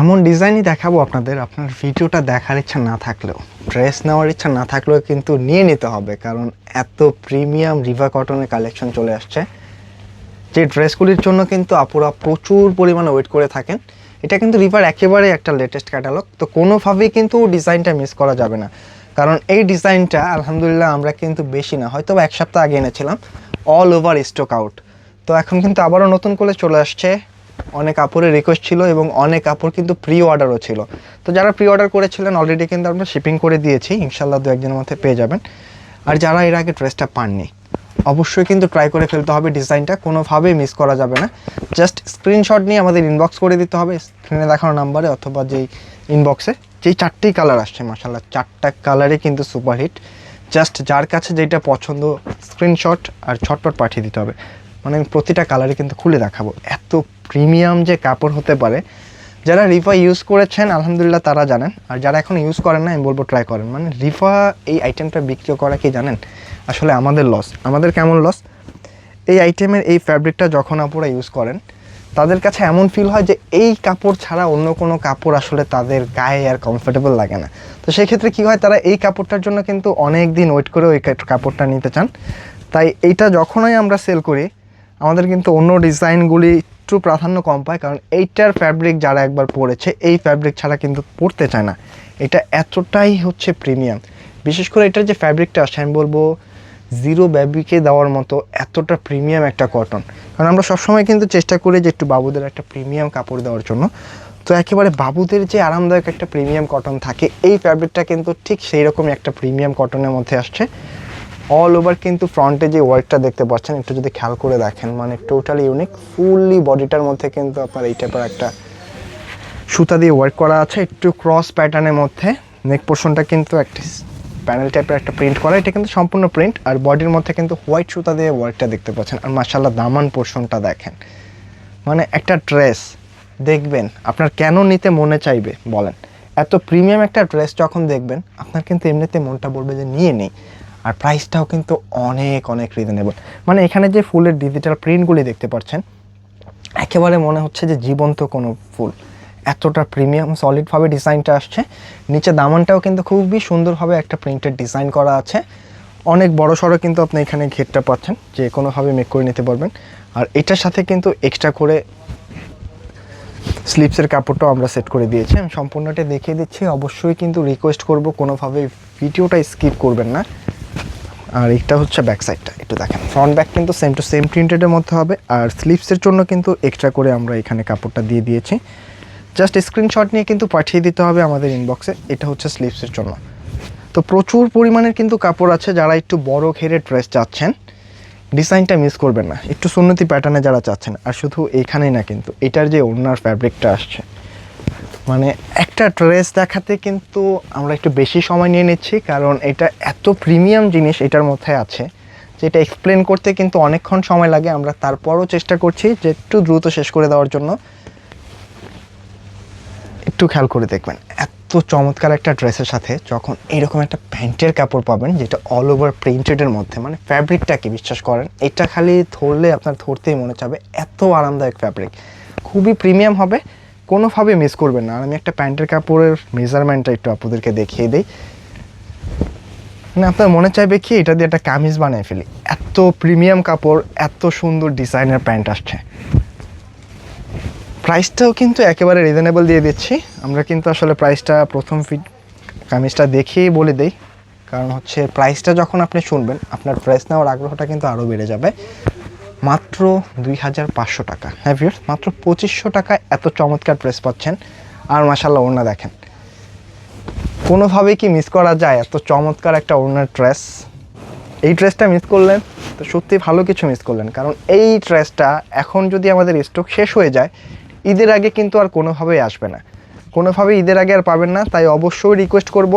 এমন ডিজাইনই দেখাবো আপনাদের। আপনার ভিডিওটা দেখার ইচ্ছা না থাকলেও, ড্রেস নেওয়ার ইচ্ছা না থাকলেও কিন্তু নিয়ে নিতে হবে, কারণ এত প্রিমিয়াম রিভা কটনের কালেকশন চলে আসছে। যে ড্রেসগুলির জন্য কিন্তু আপুরা প্রচুর পরিমাণে ওয়েট করে থাকেন। এটা কিন্তু রিভার একেবারে একটা লেটেস্ট ক্যাটালগ তো কোনোভাবেই কিন্তু ডিজাইনটা মিস করা যাবে না। কারণ এই ডিজাইনটা আলহামদুলিল্লাহ আমরা কিন্তু বেশি না হয়তো এক সপ্তাহ আগে এনেছিলাম অল ওভার স্টক আউট তো এখন কিন্তু আবারও নতুন করে চলে আসছে অনেক কাপড়ের রিকোয়েস্ট ছিল এবং অনেক কাপড় কিন্তু প্রি অর্ডারও ছিল। তো যারা প্রি অর্ডার করেছিলেন অলরেডি কিন্তু আমরা শিপিং করে দিয়েছি। ইনশাল্লাহ দু একজনের মধ্যে পেয়ে যাবেন। আর যারা এর আগে ড্রেসটা পাননি, অবশ্যই কিন্তু ট্রাই করে ফেলতে হবে ডিজাইনটা কোনোভাবেই মিস করা যাবে না। জাস্ট স্ক্রিনশট নিয়ে আমাদের ইনবক্স করে দিতে হবে। স্ক্রিনে দেখানো নাম্বারে অথবা যেই ইনবক্সে যেই চারটেই কালার আসছে মাসাল্লাহ চারটা কালারই কিন্তু সুপারহিট জাস্ট যার কাছে যেটা পছন্দ স্ক্রিনশট আর ছটপট পাঠিয়ে দিতে হবে। মানে আমি প্রতিটা কালারই কিন্তু খুলে দেখাবো। এত প্রিমিয়াম যে কাপড় হতে পারে, যারা রিফা ইউজ করেছেন, আলহামদুলিল্লাহ তারা জানেন। আর যারা এখন ইউজ করেন না, আমি বলব ট্রাই করেন। মানে রিফা এই আইটেমটা বিক্রি করা কি জানেন? আসলে আমাদের লস আমাদের কেমন লস এই আইটেমের এই ফ্যাব্রিকটা যখন আপনারা ইউজ করেন, তাদের কাছে এমন ফিল হয় যে এই কাপড় ছাড়া অন্য কোনো কাপড় আসলে তাদের গায়ে আর কমফোর্টেবল লাগে না। তো সেই ক্ষেত্রে কী হয়, তারা এই কাপড়টার জন্য কিন্তু অনেক দিন ওয়েট করে ওই কাপড়টা নিতে চান। তাই এইটা যখনই আমরা সেল করি, আমাদের কিন্তু অন্য ডিজাইনগুলি একটু প্রাধান্য কম পায়, কারণ এইটার ফ্যাব্রিক যারা একবার পরেছে এই ফ্যাব্রিক ছাড়া কিন্তু পরতে চায় না। এটা এতটাই হচ্ছে প্রিমিয়াম বিশেষ করে এটার যে ফ্যাব্রিকটা আসছে আমি বলব জিরো বেবিকে দেওয়ার মতো এতটা প্রিমিয়াম একটা কটন কারণ আমরা সবসময় কিন্তু চেষ্টা করি যে একটু বাবুদের একটা প্রিমিয়াম কাপড় দেওয়ার জন্য। তো একেবারে বাবুদের যে আরামদায়ক একটা প্রিমিয়াম কটন থাকে, এই ফ্যাব্রিকটা কিন্তু ঠিক সেই রকমই একটা প্রিমিয়াম কটনের মধ্যে আসছে। অল ওভার কিন্তু ফ্রন্টে যে ওয়ার্কটা দেখতে পাচ্ছেন, একটু যদি খেয়াল করে দেখেন মানে টোটালি ইউনিক ফুললি বডিটার মধ্যে কিন্তু আপনার এই টাইপের একটা সুতা দিয়ে ওয়ার্ক করা আছে, একটু ক্রস প্যাটার্নের মধ্যে নেক পোর্শনটা কিন্তু একটা প্যানেল টাইপের একটা প্রিন্ট করা, এটা কিন্তু সম্পূর্ণ প্রিন্ট আর বডির মধ্যে কিন্তু হোয়াইট সুতা দিয়ে ওয়ার্কটা দেখতে পাচ্ছেন, আর মাসাল্লাহ দামান পোর্শনটা দেখেন। মানে একটা ড্রেস দেখবেন, আপনার কেন নিতে মনে চাইবে, বলেন। এত প্রিমিয়াম একটা ড্রেস যখন দেখবেন, আপনার কিন্তু এমনিতে মনটা বলবে যে, নিয়ে নেই। আর প্রাইসটাও কিন্তু অনেক অনেক রিজনেবল মানে এখানে যে ফুলের ডিজিটাল প্রিন্টগুলি দেখতে পাচ্ছেন, একেবারে মনে হচ্ছে যে জীবন্ত কোনো ফুল। এতটা প্রিমিয়াম সলিডভাবে ডিজাইনটা আসছে। নিচে দামানটাও কিন্তু খুবই সুন্দরভাবে একটা প্রিন্টেড ডিজাইন করা আছে। অনেক বড় সড়ো কিন্তু আপনি এখানে ঘেরটা পাচ্ছেন, যে কোনোভাবে মেক করে নিতে পারবেন। আর এটার সাথে কিন্তু এক্সট্রা করে স্লিপসের কাপড়টাও আমরা সেট করে দিয়েছি। আমি সম্পূর্ণটা দেখিয়ে দিচ্ছি। অবশ্যই কিন্তু রিকোয়েস্ট করব, কোনোভাবে ভিডিওটা স্কিপ করবেন না। আর এটা হচ্ছে ব্যাক সাইডটা একটু দেখেন। ফ্রন্ট ব্যাক কিন্তু সেম টু সেম প্রিন্টেডের মধ্যে হবে, আর স্লিপসের জন্য কিন্তু এক্সট্রা করে আমরা এখানে কাপড়টা দিয়ে দিয়েছি। জাস্ট স্ক্রিনশট নিয়ে কিন্তু পাঠিয়ে দিতে হবে আমাদের ইনবক্সে এটা হচ্ছে স্লিপসের জন্য। তো প্রচুর পরিমাণের কিন্তু কাপড় আছে, যারা একটু বড় ঘেরে ড্রেস চাচ্ছেন ডিজাইনটা মিস করবেন না। একটু সুন্নতি প্যাটার্নে যারা চাচ্ছেন, আর শুধু এখানেই না কিন্তু, এটার যে ওনার ফ্যাব্রিকটা আসছে। মানে একটা ড্রেস দেখাতে কিন্তু আমরা একটু বেশি সময় নিয়ে নিচ্ছি, কারণ এটা এত প্রিমিয়াম জিনিস এটার মধ্যে আছে, যেটা এক্সপ্লেন করতে কিন্তু অনেকক্ষণ সময় লাগে। আমরা তারপরও চেষ্টা করছি যে একটু দ্রুত শেষ করে দেওয়ার জন্য। একটু খেয়াল করে দেখবেন, এত চমৎকার একটা ড্রেসের সাথে যখন এরকম একটা প্যান্টের কাপড় পাবেন, যেটা অল ওভার প্রিন্টেডের মধ্যে মানে ফ্যাব্রিকটাকে বিশ্বাস করেন, এটা খালি ধরলে আপনার ধরতেই মনে চাবে, এত আরামদায়ক ফ্যাব্রিক খুবই প্রিমিয়াম হবে। কোনোভাবে মিস করবেন না। আর আমি একটা প্যান্টের কাপড়ের মেজারমেন্টটা একটু আপনাদেরকে দেখিয়ে দিই। মানে আপনার মনে চাইবে কি, এটা দিয়ে একটা কামিজ বানিয়ে ফেলি। এত প্রিমিয়াম কাপড়, এত সুন্দর ডিজাইনের প্যান্ট আসছে। প্রাইসটাও কিন্তু একেবারে রিজনেবল দিয়ে দিচ্ছি। আমরা কিন্তু আসলে প্রাইসটা প্রথম ফিট কামিজটা দেখেই বলে দেই। কারণ হচ্ছে প্রাইসটা যখন আপনি শুনবেন, আপনার প্রাইস নেওয়ার আগ্রহটা কিন্তু আরও বেড়ে যাবে। মাত্র দুই হাজার পাঁচশো টাকা। হ্যাঁ ভিউয়ার্স মাত্র পঁচিশশো টাকায় এত চমৎকার ড্রেস পাচ্ছেন। আর মাসাল্লাহ ওড়না দেখেন। কোনোভাবে কি মিস করা যায়? এত চমৎকার একটা ওড়নার ড্রেস এই ড্রেসটা মিস করলেন, তো সত্যি ভালো কিছু মিস করলেন। কারণ এই ড্রেসটা এখন যদি আমাদের স্টক শেষ হয়ে যায়, ঈদের আগে কিন্তু আর কোনোভাবেই আসবে না। কোনোভাবে ঈদের আগে আর পাবেন না, তাই অবশ্যই রিকোয়েস্ট করব।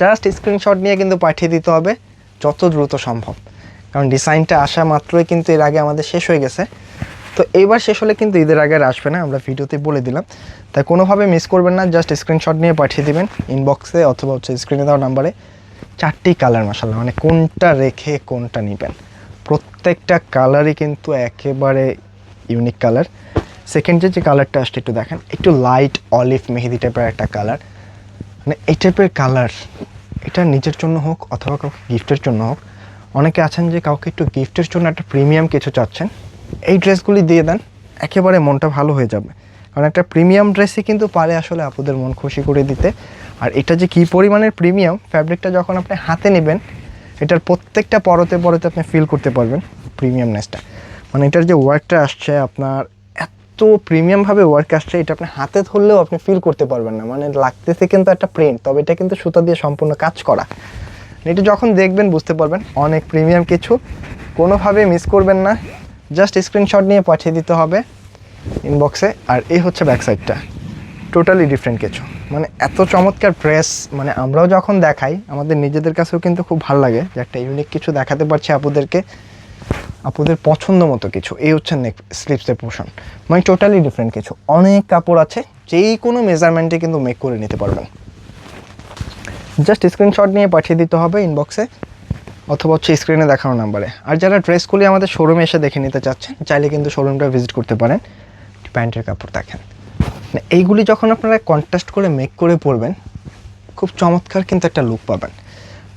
জাস্ট স্ক্রিনশট নিয়ে কিন্তু পাঠিয়ে দিতে হবে, যত দ্রুত সম্ভব। কারণ ডিজাইনটা আসা মাত্রই কিন্তু এর আগে আমাদের শেষ হয়ে গেছে। তো এইবার শেষ হলে কিন্তু ঈদের আগে আসবে না, আমরা ভিডিওতে বলে দিলাম। তাই কোনোভাবে মিস করবেন না জাস্ট স্ক্রিনশট নিয়ে পাঠিয়ে দেবেন ইনবক্সে অথবা হচ্ছে স্ক্রিনে দেওয়া নাম্বারে চারটি কালার মাসাল্লাহ মানে কোনটা রেখে কোনটা নেবেন। প্রত্যেকটা কালারই কিন্তু একেবারে ইউনিক কালার সেকেন্ড যে কালারটা আসছে, একটু দেখেন, একটু লাইট অলিভ মেহেদি টাইপের একটা কালার মানে এই টাইপের কালার এটা নিজের জন্য হোক অথবা কাউকে গিফটের জন্য হোক অনেকে আছেন যে কাউকে একটু গিফটের জন্য একটা প্রিমিয়াম কিছু চাচ্ছেন, এই ড্রেসগুলি দিয়ে দেন, একেবারে মনটা ভালো হয়ে যাবে। কারণ একটা প্রিমিয়াম ড্রেসই কিন্তু পারে আসলে আপুদের মন খুশি করে দিতে। আর এটা যে কী পরিমাণের প্রিমিয়াম ফ্যাব্রিকটা যখন আপনি হাতে নেবেন, এটার প্রত্যেকটা পরতে পরতে আপনি ফিল করতে পারবেন প্রিমিয়ামনেসটা মানে এটার যে ওয়ার্কটা আসছে, আপনার এত প্রিমিয়ামভাবে ওয়ার্ক আসছে, এটা আপনি হাতে ধরলেও আপনি ফিল করতে পারবেন না। মানে লাগতেছে কিন্তু একটা প্রিন্ট তবে এটা কিন্তু সুতা দিয়ে সম্পূর্ণ কাজ করা। এটা যখন দেখবেন, বুঝতে পারবেন অনেক প্রিমিয়াম কিছু। কোনোভাবে মিস করবেন না। জাস্ট স্ক্রিনশট নিয়ে পাঠিয়ে দিতে হবে ইনবক্সে আর এই হচ্ছে ব্যাক সাইডটা টোটালি ডিফারেন্ট কিছু। মানে এত চমৎকার প্রেস মানে আমরাও যখন দেখাই, আমাদের নিজেদের কাছেও কিন্তু খুব ভালো লাগে যে একটা ইউনিক কিছু দেখাতে পারছি আপুদেরকে। আপুদের পছন্দ মতো কিছু। এই হচ্ছে নেক স্লিপসের পোর্শন মানে টোটালি ডিফারেন্ট কিছু। অনেক কাপড় আছে, যেই কোনো মেজারমেন্টে কিন্তু মেক করে নিতে পারবেন। জাস্ট স্ক্রিনশট নিয়ে পাঠিয়ে দিতে হবে ইনবক্সে অথবা হচ্ছে স্ক্রিনে দেখানো নাম্বারে আর যারা ড্রেসগুলি আমাদের শোরুমে এসে দেখে নিতে চাচ্ছেন, চাইলে কিন্তু শোরুমটা ভিজিট করতে পারেন। প্যান্টের কাপড় দেখেন। মানে এইগুলি যখন আপনারা কন্ট্রাস্ট করে মেক করে পরবেন, খুব চমৎকার কিন্তু একটা লুক পাবেন।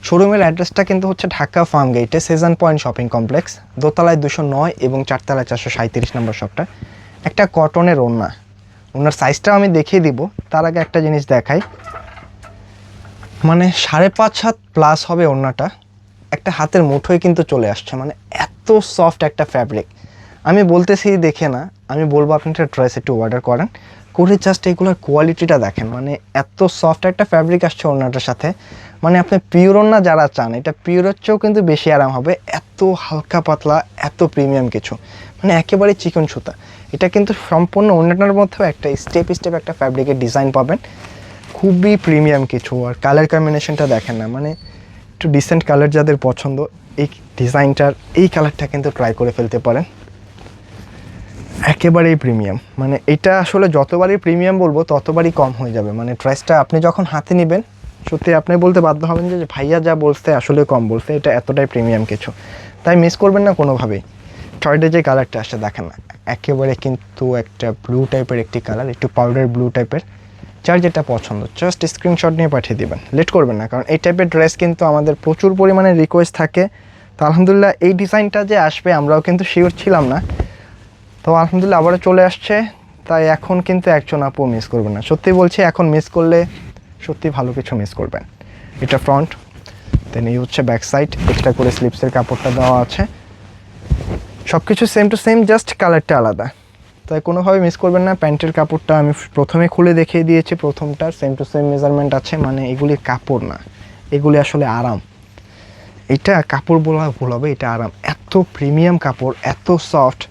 শোরুমের অ্যাড্রেসটা কিন্তু হচ্ছে ঢাকা ফার্ম গেটে সেজান পয়েন্ট শপিং কমপ্লেক্স দোতলায় দুশো নয় এবং চারতলায় চারশো সাঁত্রিশ নম্বর শপটা একটা কটনের ওড়না। ওনার সাইজটাও আমি দেখিয়ে দিব, তার আগে একটা জিনিস দেখাই। মানে সাড়ে পাঁচ হাত প্লাস হবে ওড়নাটা। একটা হাতের মুঠোয় কিন্তু চলে আসছে মানে এত সফট একটা ফ্যাব্রিক আমি বলতেছি, দেখে না, আমি বলব আপনি একটা ড্রেস একটু অর্ডার করেন। করে জাস্ট এগুলোর কোয়ালিটিটা দেখেন মানে এত সফট একটা ফ্যাব্রিক আসছে ওড়নাটার সাথে। মানে আপনি পিওর ওড়না যারা চান, এটা পিওরের চেয়েও কিন্তু বেশি আরাম হবে, এত হালকা পাতলা, এত প্রিমিয়াম কিছু। মানে একেবারে চিকন সুতা। এটা কিন্তু সম্পূর্ণ ওড়নাটার মধ্যেও একটা স্টেপ স্টেপ একটা ফ্যাব্রিকের ডিজাইন পাবেন। খুবই প্রিমিয়াম কিছু আর কালার কম্বিনেশনটা দেখেন না মানে একটু ডিসেন্ট কালার যাদের পছন্দ, এই ডিজাইনটার এই কালারটা কিন্তু ট্রাই করে ফেলতে পারেন। একেবারেই প্রিমিয়াম মানে এটা আসলে যতবারই প্রিমিয়াম বলব, ততবারই কম হয়ে যাবে। মানে প্রাইসটা আপনি যখন হাতে নেবেন, সত্যি আপনি বলতে বাধ্য হবেন যে ভাইয়া যা বলছে আসলে কম বলছে, এটা এতটাই প্রিমিয়াম কিছু। তাই মিস করবেন না কোনোভাবেই। থার্ডে যে কালারটা আসছে দেখেন না, একেবারে কিন্তু একটা ব্লু টাইপের একটি কালার একটু পাউডার ব্লু টাইপের যার যেটা পছন্দ জাস্ট স্ক্রিনশট নিয়ে পাঠিয়ে দেবেন। লেট করবেন না, কারণ এই টাইপের ড্রেস কিন্তু আমাদের প্রচুর পরিমাণে রিকোয়েস্ট থাকে। তো আলহামদুলিল্লাহ এই ডিজাইনটা যে আসবে, আমরাও কিন্তু শিওর ছিলাম না। তো আলহামদুলিল্লাহ আবারও চলে আসছে, তাই এখন কিন্তু একজন আপু মিস করবেন না। সত্যি বলছি, এখন মিস করলে সত্যি ভালো কিছু মিস করবেন। এটা ফ্রন্ট দেন এই হচ্ছে ব্যাক সাইড এক্সট্রা করে স্লিপসের কাপড়টা দেওয়া আছে। সব কিছু সেম টু সেম জাস্ট কালারটা আলাদা। তাই কোনোভাবে মিস করবেন না। প্যান্টের কাপড়টা আমি প্রথমে খুলে দেখিয়ে দিয়েছি প্রথমটার সেম টু সেম মেজারমেন্ট আছে মানে এগুলি কাপড় না। এগুলি আসলে আরাম। এটা কাপড় বলা ভুল হবে, এটা আরাম। এত প্রিমিয়াম কাপড়, এত সফট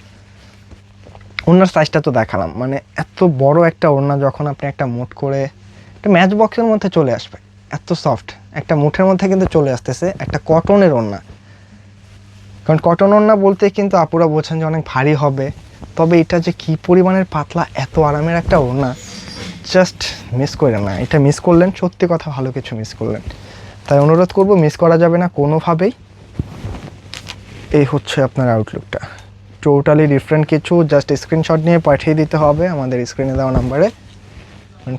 ওনার সাইজটা তো দেখালাম মানে এত বড় একটা ওড়না যখন আপনি একটা মুঠ করে, একটা ম্যাচ বক্সের মধ্যে চলে আসবে। এত সফট একটা মুঠের মধ্যে কিন্তু চলে আসতেছে, একটা কটনের ওড়না। কারণ কটন ওড়না বলতে কিন্তু আপুরা বোঝেন যে অনেক ভারী হবে। তবে এটা যে কী পরিমাণের পাতলা, এত আরামের একটা ওড়না জাস্ট মিস করে না। এটা মিস করলেন, সত্যি কথা ভালো কিছু মিস করলেন। তাই অনুরোধ করব মিস করা যাবে না কোনোভাবেই। এই হচ্ছে আপনার আউটলুকটা টোটালি ডিফারেন্ট কিছু জাস্ট স্ক্রিনশট নিয়ে পাঠিয়ে দিতে হবে আমাদের স্ক্রিনে দেওয়া নাম্বারে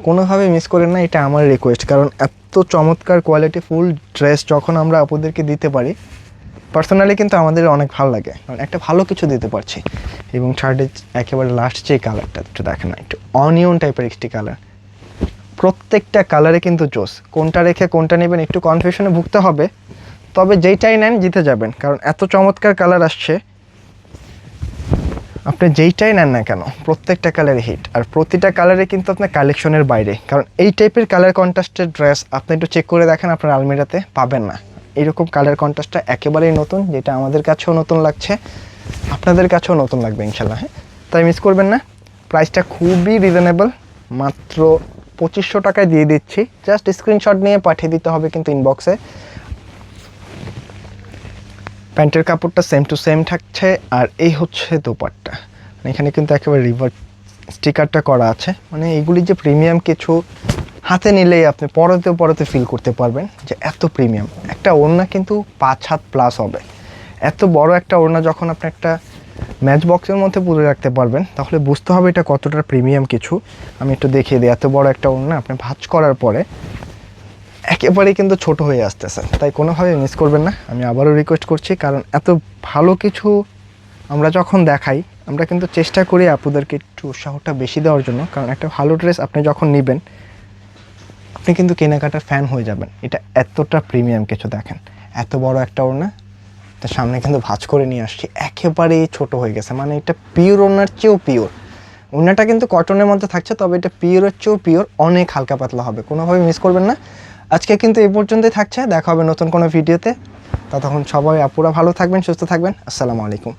কোনোভাবে মিস করেন না, এটা আমার রিকোয়েস্ট কারণ এত চমৎকার কোয়ালিটি ফুল ড্রেস যখন আমরা আপুদেরকে দিতে পারি পার্সোনালি কিন্তু আমাদের অনেক ভালো লাগে। কারণ একটা ভালো কিছু দিতে পারছি। এবং থার্ডে একেবারে লাস্ট যে কালারটা একটু দেখেন না, একটু অনিয়ন টাইপের একটি কালার প্রত্যেকটা কালারে কিন্তু জোস। কোনটা রেখে কোনটা নেবেন একটু কনফিউশনে ভুগতে হবে। তবে যেইটাই নেন, জিতে যাবেন। কারণ এত চমৎকার কালার আসছে। আপনি যেইটাই নেন না কেন, প্রত্যেকটা কালারে হিট আর প্রতিটা কালারে কিন্তু আপনার কালেকশনের বাইরে। কারণ এই টাইপের কালার কন্ট্রাস্টের ড্রেস আপনি একটু চেক করে দেখেন, আপনার আলমিরাতে পাবেন না। এইরকম কালার কন্ট্রাস্টটা একেবারেই নতুন, যেটা আমাদের কাছেও নতুন লাগছে। আপনাদের কাছেও নতুন লাগবে ইনশাল্লাহ হ্যাঁ? তাই মিস করবেন না। প্রাইসটা খুবই রিজনেবল মাত্র পঁচিশশো টাকায় দিয়ে দিচ্ছি। জাস্ট স্ক্রিনশট নিয়ে পাঠিয়ে দিতে হবে কিন্তু ইনবক্সে প্যান্টের কাপড়টা সেম টু সেম থাকছে, আর এই হচ্ছে দোপাট্টা। মানে এখানে কিন্তু একেবারে রিভার স্টিকারটা করা আছে। মানে এগুলি যে প্রিমিয়াম কিছু হাতে নিলেই আপনি পরতে পরতে ফিল করতে পারবেন যে এত প্রিমিয়াম একটা ওড়না কিন্তু পাঁচ হাত প্লাস হবে। এত বড় একটা ওড়না যখন আপনি একটা ম্যাচ বক্সের মধ্যে পুরে রাখতে পারবেন, তাহলে বুঝতে হবে এটা কতটা প্রিমিয়াম কিছু। আমি একটু দেখিয়ে দিই, এত বড় একটা ওড়না আপনি ভাঁজ করার পরে একেবারেই কিন্তু ছোট হয়ে আসতেছে। তাই কোনোভাবে মিস করবেন না। আমি আবারও রিকোয়েস্ট করছি, কারণ এত ভালো কিছু আমরা যখন দেখাই, আমরা কিন্তু চেষ্টা করি আপুদেরকে একটু উৎসাহটা বেশি দেওয়ার জন্য। কারণ একটা ভালো ড্রেস আপনি যখন নেবেন আপনি কিন্তু কেনাকাটার ফ্যান হয়ে যাবেন। এটা এতটা প্রিমিয়াম কিছু দেখেন। এত বড় একটা ওড়না তার সামনে কিন্তু ভাঁজ করে নিয়ে আসছি। একেবারেই ছোট হয়ে গেছে। মানে এটা পিওর ওনার চেয়েও পিওর ওনাটা কিন্তু কটনের মধ্যে থাকছে, তবে এটা পিওরের চেয়েও পিওর অনেক হালকা পাতলা হবে। কোনোভাবে মিস করবেন না। আজকে কিন্তু এই পর্যন্তই থাকছে। দেখা হবে নতুন কোনো ভিডিওতে ততক্ষণ সবাই আপুরা ভালো থাকবেন, সুস্থ থাকবেন। আসসালামু আলাইকুম।